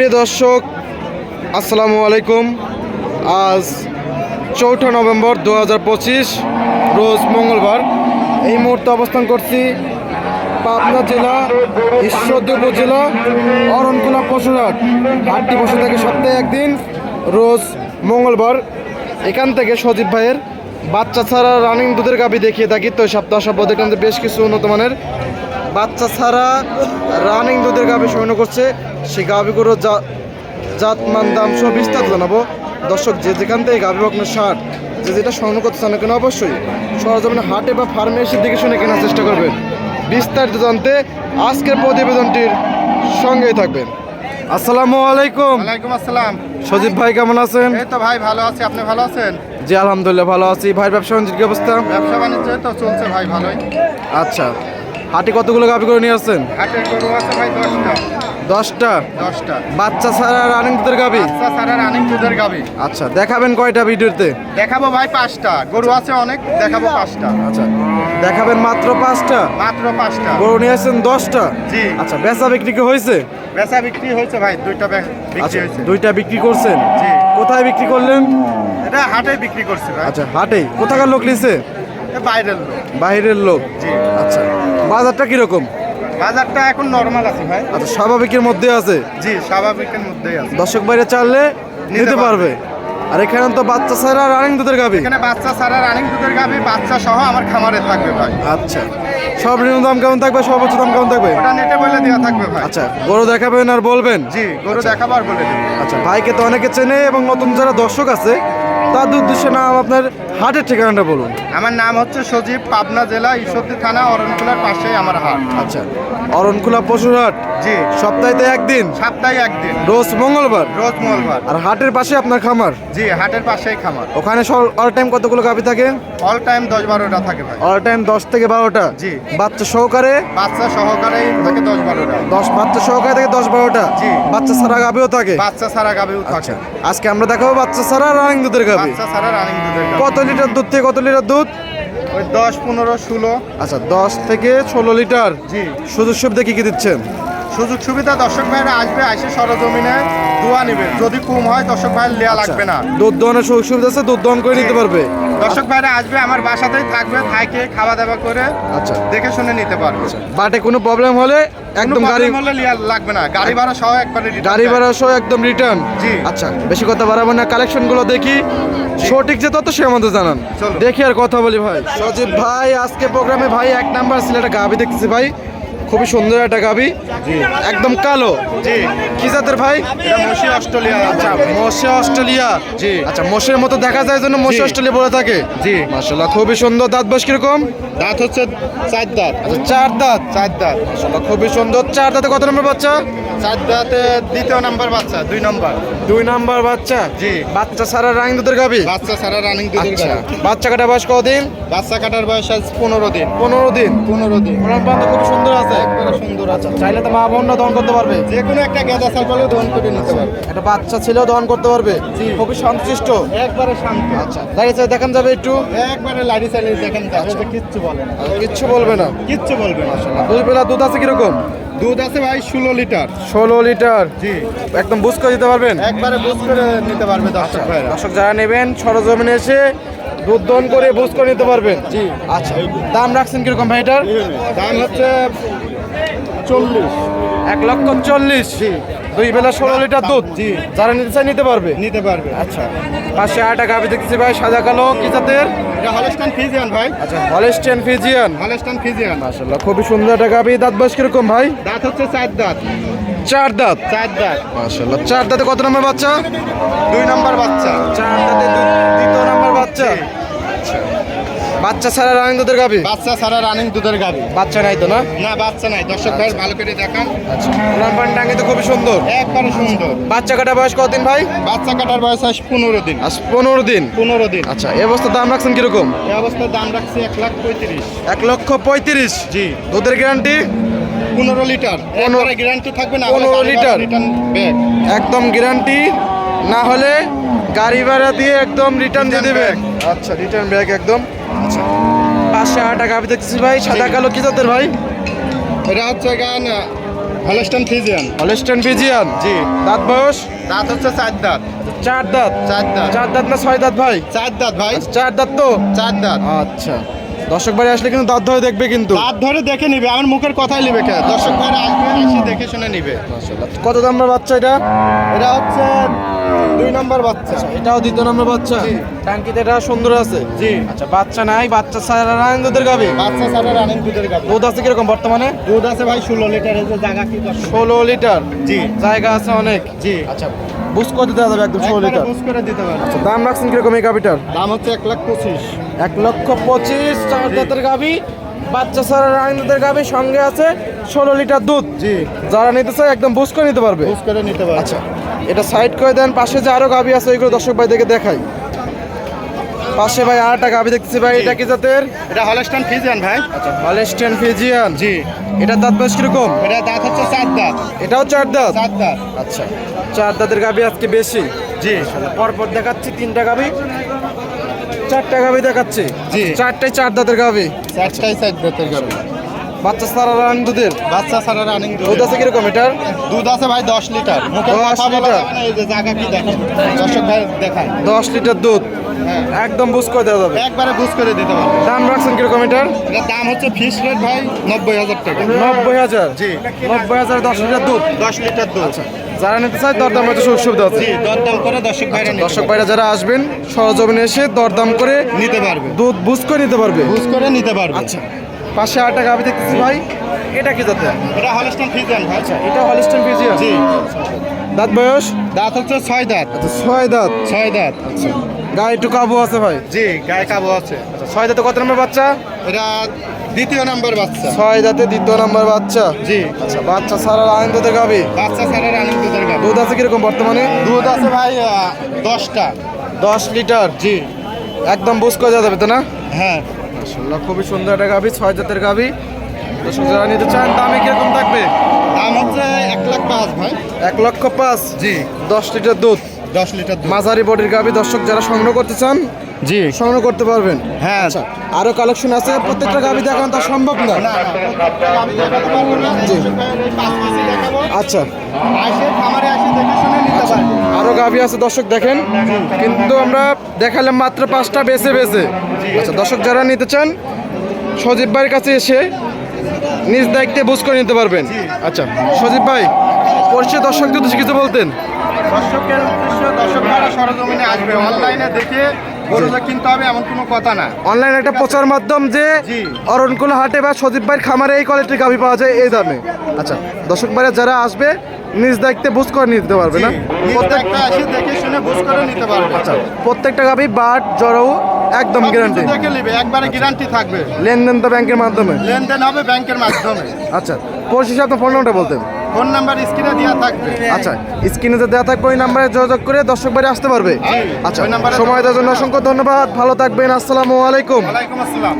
প্রিয় দর্শক, আসসালামু আলাইকুম। আজ চৌঠা নভেম্বর দু হাজার পঁচিশ, রোজ মঙ্গলবার। এই মুহূর্তে অবস্থান করছি পাবনা জেলা, ঈশ্বরদী উপজেলা, অরণকুলা পশুরহাট। হাটটি বসে থাকে সপ্তাহে একদিন, রোজ মঙ্গলবার। এখান থেকে সজীব ভাইয়ের বাচ্চা ছাড়া রানিং দুধের গাবি দেখিয়ে থাকি। তো সপ্তাহ সপ্তাহ যে বেশ কিছু উন্নত মানের বাচ্চা ছাড়া রানিং দুধের গাবি সংগ্রহ করছে। সেই গাবিগুলো জাত মান দাম সহ বিস্তার জানাব। দর্শক যে যেখান থেকে গাভী বকনের সার যে যেটা সংগ্রহ করতে চান কেন অবশ্যই সরজমিনে হাটে বা ফার্মে এসে দেখে শুনে কেনার চেষ্টা করবেন। বিস্তারিত জানতে আজকের প্রতিবেদনটির সঙ্গেই থাকবেন। আসসালামু আলাইকুম। ওয়ালাইকুম আসসালাম। সজীব ভাই কেমন আছেন? এই তো ভাই ভালো আছি। আপনি ভালো আছেন? জি আলহামদুলিল্লাহ ভালো আছি। ভাই ব্যবসা বাণিজ্যের কি অবস্থা? ব্যবসা বাণিজ্য তো চলছে ভাই ভালোই। আচ্ছা। হাটে কতগুলো গাভী করে নিয়ে আসছেন? হাটের গরু আছে ভাই দশটা। দশটা? দশটা। বাচ্চা ছাড়া রানিং দুধের গাভী বাচ্চা সারা রানিং দুধের গাবি। আচ্ছা দেখাবেন কয়টা ভিডিওতে? দেখাবো ভাই পাঁচটা। গরু আছে অনেক দেখাবো পাঁচটা। আচ্ছা দেখাবেন মাত্র পাঁচটা? মাত্র পাঁচটা। গরু নিয়ে আসছেন দশটা? জি। আচ্ছা বেচা বিক্রি কি হয়েছে? বেচা বিক্রি হয়েছে ভাই দুইটা বিক্রি আচ্ছা হয়েছে। দুইটা বিক্রি করছেন? জি। কোথায় বিক্রি করলেন? এটা হাটে বিক্রি করছে ভাই। আচ্ছা হাটে কোথাকার লোক নিছে? বাইরের লোক। বাইরের লোক। জি। আচ্ছা বাজারটা কীরকম? বাজারটা এখন নর্মাল আছে ভাই। আচ্ছা স্বাভাবিকের মধ্যে আছে? জি স্বাভাবিকের মধ্যেই আছে। দর্শক বাইরে চাললে নিতে পারবে। আর এখানে তো বাচ্চা ছাড়া রানিং দুধের গাবি এখানে বাচ্চা সারা রানিং দুধের গাবি বাচ্চা সহ আমার খামারে থাকবে ভাই। আচ্ছা। সর্বনিম্ন দাম কেমন থাকবে? সর্বোচ্চ দাম কেমন থাকবে? ওটা নেটে বলে দেওয়া থাকবে ভাই। আচ্ছা গরু দেখাবেন আর বলবেন? জি গরু দেখাবার বলে দেবো। আচ্ছা ভাইকে তো অনেকে চেনে এবং নতুন যারা দর্শক আছে তাদের উদ্দেশ্যে নাম আপনার হাটের ঠিকানাটা বলুন। আমার নাম হচ্ছে সজীব পাবনা জেলা ঈশ্বরদী থানা অরণকুলার পাশে আমার হাট। আচ্ছা অরণকুলা পশুর হাট? জি। সপ্তাহে একদিন? সপ্তাহে একদিন। রোজ মঙ্গলবার? রোজ মঙ্গলবার। আর হাটের পাশে আপনার খামার? জি হাটের পাশেই খামার। ওখানে অল টাইম কতগুলো গাভি থাকে? অল টাইম দশ বারোটা থাকে ভাই। অল টাইম দশ থেকে বারোটা? জি। বাচ্চা সহকারে? বাচ্চা সহকারেই থাকে দশ বারোটা। দশ বাচ্চা সহকারে থেকে দশ বারোটা? জি। বাচ্চা ছাড়া গাভিও থাকে? বাচ্চা সারা গাবিও থাকে। আচ্ছা আজকে আমরা দেখাবো বাচ্চা ছাড়া রানিং দুধের গাভি। বাচ্চা সারা রানিং দুধের। কত লিটার দুধ থেকে কত লিটার দুধ? ওই দশ পনেরো ষোলো। আচ্ছা দশ থেকে ষোলো লিটার। জি। সুযোগ সুবিধা কি কি দিচ্ছেন? সুযোগ সুবিধা দর্শক ভাইরা আসবে আসে সরজমিনে। দোয়া নিবে যদি কম হয় দর্শক ভাইয়ের লেয়া লাগবে না। দুধ দহনের সুযোগ সুবিধা আছে দুধ দহন করে নিতে পারবে? দর্শক ভাইরা আসবে আমার বাসাতেই থাকবে থাকে খাওয়া দাওয়া করে আচ্ছা। দেখে শুনে নিতে পারবে। বাটে কোনো প্রবলেম হলে একদম গাড়ি লাগবে না। গাড়ি ভাড়া সহ একবারে গাড়ি ভাড়া সহ একদম রিটার্ন জি। আচ্ছা বেশি কথা বাড়াবো না। কালেকশনগুলো দেখি সঠিক যে তত সে আমাদের জানান। চলো। দেখি আর কথা বলি ভাই। সজীব ভাই আজকে প্রোগ্রামে ভাই এক নাম্বার ছিল একটা গাবি দেখতেছি ভাই। খুবই সুন্দর একটা গাবি। একদম কালো। জি। কি জাতের ভাই? এটা মসি অস্ট্রেলিয়া আচ্ছা। Moshe Australia. জি। আচ্ছা মোশের মতো দেখা যায় জন্য মোশে অস্ট্রেলিয়া বলে থাকে? জি। মাশাআল্লাহ খুবই সুন্দর। দাঁত বয়স কীরকম? দাঁত হচ্ছে চার দাঁত। আচ্ছা চার দাঁত। চার দাঁত। মাশাআল্লাহ খুবই সুন্দর। চার দাঁতে কত নম্বর বাচ্চা? চার দাঁতে দ্বিতীয় নাম্বার বাচ্চা দুই নাম্বার। দুই নাম্বার বাচ্চা? জি। বাচ্চা সারা রাং দুধের গাবি? বাচ্চা সারা রানিং দুধের আচ্ছা গাড়ি বাচ্চা কাটার বয়স কদিন? বাচ্চা কাটার বয়স আজ পনেরো দিন। পনেরো দিন। পনেরো দিন। ওনার প্রান্ত খুব সুন্দর আছে। একবারে সুন্দর আছে। চাইলে তো মা বোনরা দহন করতে পারবে। যে কোনো একটা গেদা বলে দহন করে নিতে পারবে। একটা বাচ্চা ছেলেও দহন করতে পারবে। খুবই সন্তুষ্ট। একবারে শান্ত। আচ্ছা দাঁড়িয়ে চাই দেখান যাবে একটু। একবারে লাড়ি চালিয়ে দেখেন যাবে। কিচ্ছু বলে না। কিচ্ছু বলবে না। কিচ্ছু বলবে না। দুই বেলা দুধ আছে কীরকম? দুধ আছে ভাই ষোলো লিটার। ষোলো লিটার। জি। একদম বুঝ করে দিতে পারবেন? একবারে বুঝ করে নিতে পারবে দর্শক ভাইরা। দর্শক যারা নেবেন সরজমিনে এসে দুধ দহন করে বুঝ করে নিতে পারবেন। জি। আচ্ছা দাম রাখছেন কীরকম ভাই এটার? দাম হচ্ছে চল্লিশ। এক লক্ষ চল্লিশ। দুই বেলা ষোলো লিটার দুধ? জি। যারা নিতে চায় নিতে পারবে? নিতে পারবে। আচ্ছা। পাশে আটা গাভি দেখতেছি ভাই সাদা কালো। কি জাতের? এটা হলস্টান ফিজিয়ান ভাই। আচ্ছা হলেস্টেন ফিজিয়ান হলস্টান ফিজিয়ান মাশাআল্লাহ খুবই সুন্দর একটা গাভি। দাঁত বয়স কীরকম ভাই? দাঁত হচ্ছে চার দাঁত। চার দাঁত? চার দাঁত। মাশাআল্লাহ চার দাঁতে কত নম্বর বাচ্চা? দুই নম্বর বাচ্চা। চার দাঁতে দ্বিতীয় নম্বর বাচ্চা? আচ্ছা। বাচ্চা ছাড়া রানিং দুধের গাবি? বাচ্চা সারা রানিং দুধের গাবি। বাচ্চা নাই তো না? না বাচ্চা নাই। দর্শক ভাই ভালো করে দেখান। আচ্ছা। পান টাঙ্গি তো খুবই সুন্দর। একবারে সুন্দর। বাচ্চা কাটা বয়স কতদিন ভাই? বাচ্চা কাটার বয়স আজ পনেরো দিন। আজ পনেরো দিন? পনেরো দিন। আচ্ছা এই অবস্থার দাম রাখছেন কীরকম? এই অবস্থায় দাম রাখছি এক লাখ পঁয়ত্রিশ। এক লক্ষ পঁয়ত্রিশ? জি। দুধের গ্যারান্টি পনেরো লিটার। পনেরো- গ্যারান্টি থাকবে না পনেরো লিটার। রিটার্ন ব্যাগ একদম গ্যারান্টি না হলে গাড়ি ভাড়া দিয়ে একদম রিটার্ন দিয়ে দেবে। আচ্ছা রিটার্ন ব্যাগ একদম। আচ্ছা। পাঁচশো টাকা আমি দেখতেছি ভাই সাদা কালো কি জাতের ভাই? এটা হচ্ছে গান হলস্টান ফিজিয়ান। Holstein Friesian? জি। দাঁত বয়স? দাঁত হচ্ছে চার দাঁত। চার দাঁত। চার দাঁত। চার দাঁত না ছয় দাঁত ভাই? চার দাঁত ভাই। চার দাঁত তো? চার দাঁত। আচ্ছা। দর্শক বাড়ি আসলে কিন্তু দাঁত ধরে দেখবে কিন্তু। দাঁত ধরে দেখে নিবে আমার মুখের কথাই নিবে কে? দর্শক ভাইরা আসবে এসে দেখে শুনে নিবে। কত দামের বাচ্চা এটা? এটা হচ্ছে দুই নম্বর বাচ্চা। এটাও দ্বিতীয় নম্বর বাচ্চা? জি। টাঙ্কিতে এটা সুন্দর আছে? জি। আচ্ছা বাচ্চা নাই বাচ্চা ছাড়া রানীদের গাবে? বাচ্চা ছাড়া রানিং দুধের গাভী দুধ আছে কীরকম বর্তমানে? দুধ আছে ভাই ষোলো লিটারের যে জায়গা কি ষোলো লিটার? জি। জায়গা আছে অনেক? জি। আচ্ছা বুঝ করতে দেওয়া যাবে একদম ষোলো লিটার। বুঝ করে দিতে পারবে আচ্ছা দাম রাখছেন কীরকম এই গাভিটার দাম হচ্ছে এক লাখ পঁচিশ। এক লক্ষ পঁচিশ চার দাঁতের গাভি বাচ্চা ছাড়া রানীদের গাভি সঙ্গে আছে ষোলো লিটার দুধ। জি। যারা নিতে চায় একদম বুঝ করে নিতে পারবে। বুঝ করে নিতে পারবে। আচ্ছা এটা সাইড করে দেন পাশে যে আরও গাভি আছে ওইগুলো দর্শক ভাই দেখে দেখাই। পাশে ভাই আরেকটা গাভি দেখতেছি ভাই এটা কি জাতের? এটা হলস্টান ফিজিয়ান ভাই। আচ্ছা হলেস্টিয়ান ফিজিয়ান জি। এটা দাঁত বয়স কীরকম? এটা দাঁত হচ্ছে চার দাঁত। এটাও চার দাঁত? চার দাঁত। আচ্ছা চার দাঁতের গাভি আজকে বেশি। জি। পরপর দেখাচ্ছি তিনটা গাভি। চারটা গাভি দেখাচ্ছে। জি। চারটায় চার দাঁতের গাভি। চারটাই চার দাঁতের গাভি। বাচ্চা সারা রানিং দুধের? বাচ্চা সারা রানিং দুধ আছে কীরকম এটার? দুধ আছে ভাই দশ লিটার। মুখে 10 কথা বলা লিটার। যাবে না, এই যে জায়গা কি দেখেন? দর্শক ভাই দেখায়। দশ লিটার দুধ। একদম বুঝ করে দেওয়া যাবে। একবারে বুঝ করে দিতে হবে দাম রাখছেন কীরকম এটার? এটার দাম হচ্ছে ফিস রেট ভাই নব্বই হাজার টাকা। নব্বই হাজার? জি। নব্বই হাজার দশ লিটার দুধ? দশ লিটার দুধ। যারা নিতে চায় দরদাম হয়তো সুযোগ সুবিধা আছে। জি দরদাম করে দর্শক ভাইরা নিতে দর্শক ভাইরা যারা আসবেন সরজমিনে এসে দরদাম করে নিতে পারবে। দুধ বুঝ করে নিতে পারবে। বুঝ করে নিতে পারবে। আচ্ছা। পাশে আটটা গাভি দেখতেছি ভাই। এটা কি জাতের? এটা হলস্টান ফিজিয়ান ভাই। এটা হলিস্টন ফিজিয়ান জি। দাঁত বয়স? দাঁত হচ্ছে ছয় দাঁত। আচ্ছা ছয় দাঁত? ছয় দাঁত। গায়ে একটু কাবু আছে ভাই? জি গায়ে কাবু আছে। আচ্ছা ছয় দাঁতে কত নম্বর বাচ্চা? এটা দ্বিতীয় নাম্বার বাচ্চা। ছয় দাঁতে দ্বিতীয় নম্বর বাচ্চা? জি। আচ্ছা বাচ্চা সারা আইন দুধের গাভি বাচ্চা ছাড়া রানিং দুধের দুধ আছে কীরকম বর্তমানে? দুধ আছে ভাই দশটা। দশ লিটার? জি। একদম বুঝ করে যাবে তো না? হ্যাঁ। মাশাআল্লাহ খুবই সুন্দর একটা গাভি ছয় জাতের গাভি। দর্শক যারা নিতে চান দামে কীরকম থাকবে? দাম হচ্ছে এক লাখ পাঁচ ভাই। এক লক্ষ পাঁচ? জি। দশ লিটার দুধ? দশ লিটার মাঝারি বডির গাভি দর্শক যারা সংগ্রহ করতে চান জি। সংগ্রহ করতে পারবেন। হ্যাঁ। আচ্ছা আরও কালেকশন আছে? প্রত্যেকটা গাভি দেখানো তা সম্ভব না। জি। আচ্ছা। আরও গাভি আছে দর্শক দেখেন। কিন্তু আমরা দেখালাম মাত্র পাঁচটা বেছে বেছে। আচ্ছা দর্শক যারা নিতে চান সজীব ভাইয়ের কাছে এসে নিজ দায়িত্বে বুঝ করে নিতে পারবেন। আচ্ছা সজীব ভাই পরিচয় দর্শকদের কিছু বলতেন। দর্শকের উদ্দেশ্য দর্শক ভাইরা সরজমিনে আসবে। অনলাইনে দেখে গরুটা কিনতে হবে এমন কোনো কথা না। অনলাইন একটা প্রচার মাধ্যম যে অরণকুল হাটে বা সজীব ভাইয়ের খামারে এই কোয়ালিটির গাভি পাওয়া যায় এই দামে। আচ্ছা দর্শক ভাইরা যারা আসবে নিজ বুঝ করে নিতে পারবে না? প্রত্যেকটা আসে দেখে শুনে বুঝ করে নিতে পারবে। আচ্ছা প্রত্যেকটা গাভি বাট জড়ো একদম গ্যারান্টি দেখে নিবে একবারে গ্যারান্টি থাকবে। লেনদেন তো ব্যাংকের মাধ্যমে। লেনদেন হবে ব্যাংকের মাধ্যমে। আচ্ছা পরিশেষে আপনার ফোন নাম্বারটা বলতেন। ফোন নাম্বার স্ক্রিনে দেওয়া থাকবে। আচ্ছা স্ক্রিনে যে দেওয়া থাকবে ওই নাম্বারে যোগাযোগ করে দর্শক বাড়ি আসতে পারবে। আচ্ছা সময় দেওয়ার জন্য অসংখ্য ধন্যবাদ। ভালো থাকবেন আসসালামু আলাইকুম। আলাইকুম আসসালাম।